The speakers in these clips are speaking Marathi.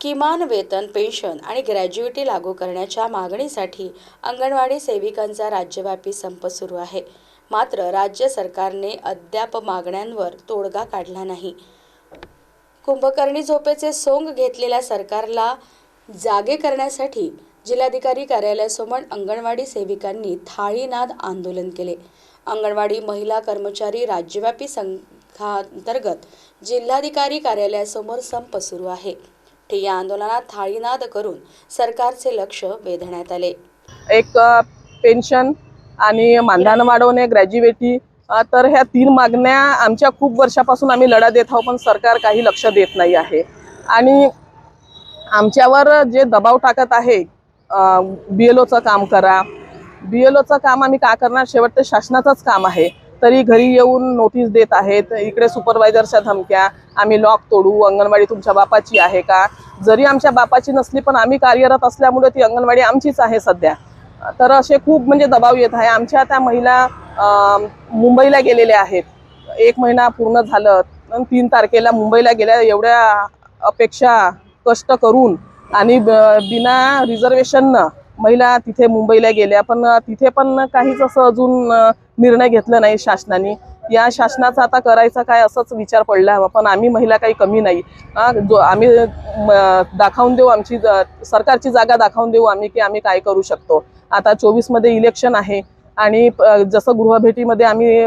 किमान वेतन पेन्शन आणि ग्रॅज्युएटी लागू करण्याच्या मागणीसाठी अंगणवाडी सेविकांचा राज्यव्यापी संप सुरू आहे. मात्र राज्य सरकारने अद्याप मागण्यांवर तोडगा काढला नाही. कुंभकर्णी झोपेचे सोंग घेतलेल्या सरकारला जागे करण्यासाठी जिल्हाधिकारी कार्यालयासमोर अंगणवाडी सेविकांनी थाळीनाद आंदोलन केले. अंगणवाडी महिला कर्मचारी राज्यव्यापी संघांतर्गत जिल्हाधिकारी कार्यालयासमोर संप सुरू आहे. ठिय्या आंदोलनात थाळीनाद करून सरकारचे लक्ष वेधण्यात आले. एक पेन्शन आणि मानधन वाढवणे ग्रॅज्युएटी तर ह्या तीन मागण्या आमच्या खूप वर्षापासून आम्ही लढा देत आहोत पण सरकार काही लक्ष देत नाही आहे. आणि आमच्यावर जे दबाव टाकत आहे बी एल ओचं काम करा. बी एल ओचं काम आम्ही का करणार? शेवट ते शासनाचंच काम आहे. तरी घरी येऊन नोटीस देत आहेत. इकडे सुपरवायझरच्या धमक्या आम्ही लॉक तोडू अंगणवाडी तुमच्या बापाची आहे का? जरी आमच्या बापाची नसली पण आम्ही कार्यरत असल्यामुळे ती अंगणवाडी आमचीच आहे सध्या. तर असे खूप म्हणजे दबाव येत आहे. आमच्या त्या महिला मुंबईला गेलेल्या आहेत. एक महिना पूर्ण झालं तीन तारखेला मुंबईला गेल्या एवढ्या अपेक्षा कष्ट करून आणि ब- बिना रिझर्वेशननं महिला तिथे मुंबईला गेल्या पण तिथे पण काहीच असं अजून निर्णय घेतला नाही शासनाने. या शासनाचा आता करायचा काय असंच विचार पडला हवा पण आम्ही महिला काही कमी नाही. जो आम्ही दाखवून देऊ आमची ज- सरकारची जागा दाखवून देऊ आम्ही की आम्ही काय करू शकतो. आता चोवीसमध्ये इलेक्शन आहे आणि जसं गृहभेटीमध्ये आम्ही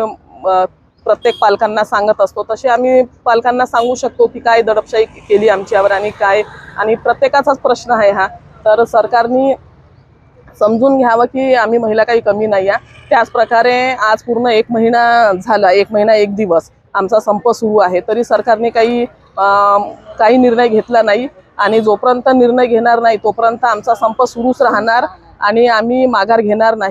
प्रत्येक पालकांना सांगत असतो तसे आम्ही पालकांना सांगू शकतो की काय दडपशाही केली आमच्यावर आणि काय आणि प्रत्येकाचाच प्रश्न आहे हा. तर सरकारने समजून घ्यावं की आम्ही महिला काही कमी नाही आहे त्याच प्रकारे आज पूर्ण एक महिना झाला एक महिना एक दिवस आमचा संप सुरू आहे. तरी सरकारने काही काही निर्णय घेतला नाही आणि जोपर्यंत निर्णय घेणार नाही तोपर्यंत आमचा संप सुरूच राहणार आणि आम्ही माघार घेणार नाही.